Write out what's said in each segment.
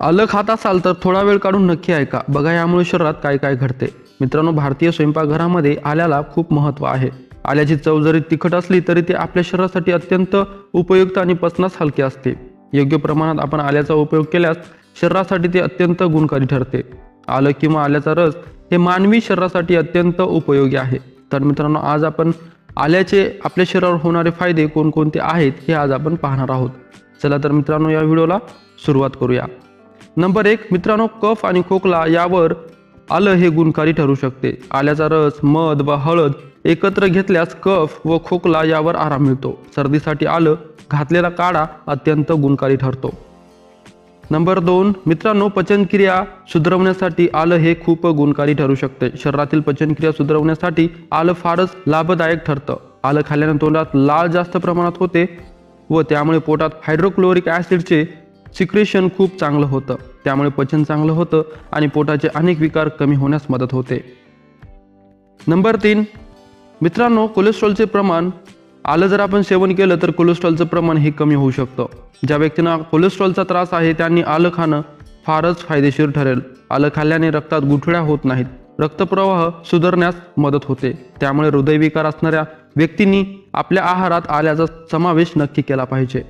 आलं खात असाल तर थोडा वेळ काढून नक्की ऐका. बघा यामुळे शरीरात काय काय घडते. मित्रांनो भारतीय स्वयंपाकघरामध्ये आल्याला खूप महत्त्व आहे. आल्याची चव जरी तिखट असली तरी ते आपल्या शरीरासाठी अत्यंत उपयुक्त आणि पचनास हलके असते. योग्य प्रमाणात आपण आल्याचा उपयोग केल्यास शरीरासाठी ते अत्यंत गुणकारी ठरते. आलं किंवा आल्याचा रस हे मानवी शरीरासाठी अत्यंत उपयोगी आहे. तर मित्रांनो आज आपण आल्याचे आपल्या शरीरावर होणारे फायदे कोणकोणते आहेत हे आज आपण पाहणार आहोत. चला तर मित्रांनो या व्हिडिओला सुरुवात करूया. नंबर एक मित्रांनो कफ आणि खोकला यावर आलं हे गुणकारी ठरू शकते. आल्याचा रस मध व हळद एकत्र घेतल्यास कफ व खोकला यावर आराम मिळतो. सर्दीसाठी आलं घातलेला काढा अत्यंत गुणकारी ठरतो. नंबर दोन मित्रांनो पचनक्रिया सुधरवण्यासाठी आलं हे खूप गुणकारी ठरू शकते. शरीरातील पचनक्रिया सुधरवण्यासाठी आलं फारच लाभदायक ठरतं. आलं खाल्ल्याने तोंडात लाल जास्त प्रमाणात होते व त्यामुळे पोटात हायड्रोक्लोरिक ॲसिडचे सिक्रेशन खूप चांगलं होतं. त्यामुळे पचन चांगलं होतं आणि पोटाचे अनेक विकार कमी होण्यास मदत होते. नंबर तीन मित्रांनो कोलेस्ट्रॉलचे प्रमाण आलं जर आपण सेवन केलं तर कोलेस्ट्रॉलचं प्रमाण हे कमी होऊ शकतं. ज्या व्यक्तींना कोलेस्ट्रॉलचा त्रास आहे त्यांनी आलं खाणं फारच फायदेशीर ठरेल. आलं खाल्ल्याने रक्तात गुठळ्या होत नाहीत. रक्तप्रवाह सुधारण्यास मदत होते. त्यामुळे हृदयविकार असणाऱ्या व्यक्तींनी आपल्या आहारात आल्याचा समावेश नक्की केला पाहिजे.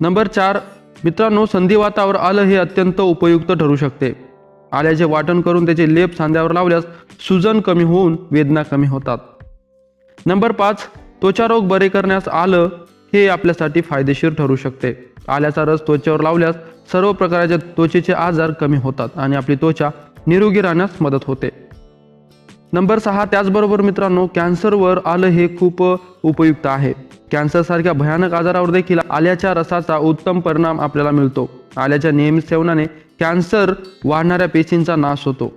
नंबर चार मित्रांनो संधिवातावर आलं हे अत्यंत उपयुक्त ठरू शकते. आल्याचे वाटण करून त्याचे लेप सांध्यावर लावल्यास सुजन कमी होऊन वेदना कमी होतात. नंबर पाच त्वचारोग बरे करण्यास आलं हे आपल्यासाठी फायदेशीर ठरू शकते. आल्याचा रस त्वचेवर लावल्यास सर्व प्रकारच्या त्वचेचे आजार कमी होतात आणि आपली त्वचा निरोगी राहण्यास मदत होते. नंबर सहा त्याचबरोबर मित्रांनो कॅन्सरवर आलं हे खूप उपयुक्त आहे. कॅन्सरसारख्या भयानक आजारावर देखील आल्याच्या रसाचा उत्तम परिणाम आपल्याला मिळतो. आल्याच्या नियमित सेवनाने कॅन्सर वाढणाऱ्या पेशींचा नाश होतो.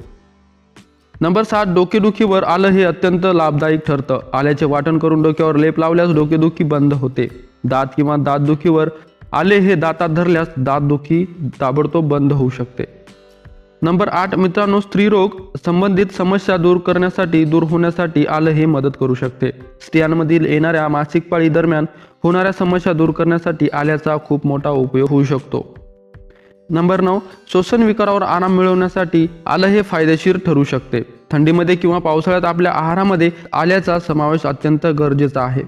नंबर सात डोकेदुखीवर आलं हे अत्यंत लाभदायक ठरतं. आल्याचे वाटण करून डोक्यावर लेप लावल्यास डोकेदुखी बंद होते. दात किंवा दातदुखीवर आले हे दातात धरल्यास दातदुखी ताबडतोब बंद होऊ शकते. नंबर आठ मित्रांनो स्त्रीरोग संबंधित समस्या दूर करण्यासाठी दूर होण्यासाठी आलं हे मदत करू शकते. स्त्रियांमधील येणाऱ्या मासिक पाळी दरम्यान होणाऱ्या समस्या दूर करण्यासाठी आल्याचा खूप मोठा उपयोग होऊ शकतो. नंबर नऊ श्वसन विकारावर आराम मिळवण्यासाठी आलं हे फायदेशीर ठरू शकते. थंडीमध्ये किंवा पावसाळ्यात आपल्या आहारामध्ये आल्याचा समावेश अत्यंत गरजेचा आहे.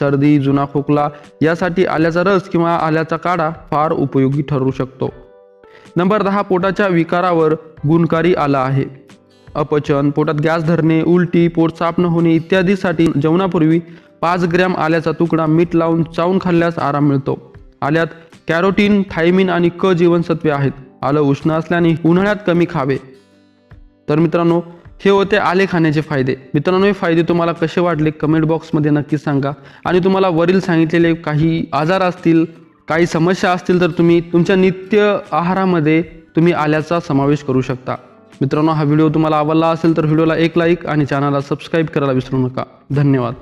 सर्दी जुना खोकला यासाठी आल्याचा रस किंवा आल्याचा काढा फार उपयोगी ठरू शकतो. नंबर दहा पोटाच्या विकारावर गुणकारी आला आहे. अपचन पोटात गॅस धरणे उलटी पोट साफ न होणे इत्यादीसाठी जेवणापूर्वी पाच ग्रॅम आल्याचा तुकडा मीठ लावून चावून खाल्ल्यास आराम मिळतो. आल्यात कॅरोटीन थायमिन आणि क जीवनसत्वे आहेत. आलं उष्ण असल्याने उन्हाळ्यात कमी खावे. तर मित्रांनो हे होते आले खाण्याचे फायदे. मित्रांनो हे फायदे तुम्हाला कसे वाटले? कमेंट बॉक्समध्ये नक्की सांगा. आणि तुम्हाला वरील सांगितलेले काही आजार असतील काही समस्या असतील तर तुम्ही तुमच्या नित्य आहारामध्ये तुम्ही आल्याचा समावेश करू शकता. मित्रांनो हा व्हिडिओ तुम्हाला आवडला असेल तर व्हिडिओला एक लाईक आणि चॅनलला सबस्क्राईब करायला विसरू नका. धन्यवाद.